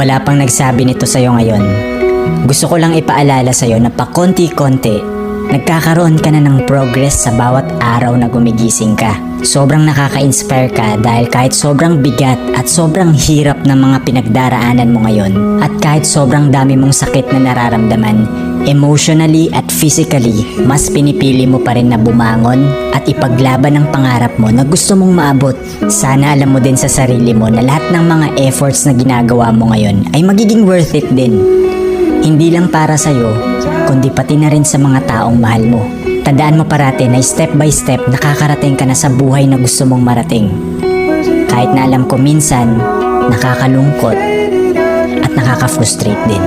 wala pang nagsabi nito sa'yo ngayon, gusto ko lang ipaalala sa'yo na pakonti-konti, nagkakaroon ka na ng progress sa bawat araw na gumigising ka. Sobrang nakaka-inspire ka dahil kahit sobrang bigat at sobrang hirap ng mga pinagdaraanan mo ngayon at kahit sobrang dami mong sakit na nararamdaman, emotionally at physically, mas pinipili mo pa rin na bumangon at ipaglaban ang pangarap mo na gusto mong maabot. Sana alam mo din sa sarili mo na lahat ng mga efforts na ginagawa mo ngayon ay magiging worth it din. Hindi lang para sa'yo, kundi pati na rin sa mga taong mahal mo. Tandaan mo parate na step by step nakakarating ka na sa buhay na gusto mong marating. Kahit na alam ko minsan, nakakalungkot at nakaka-frustrate din.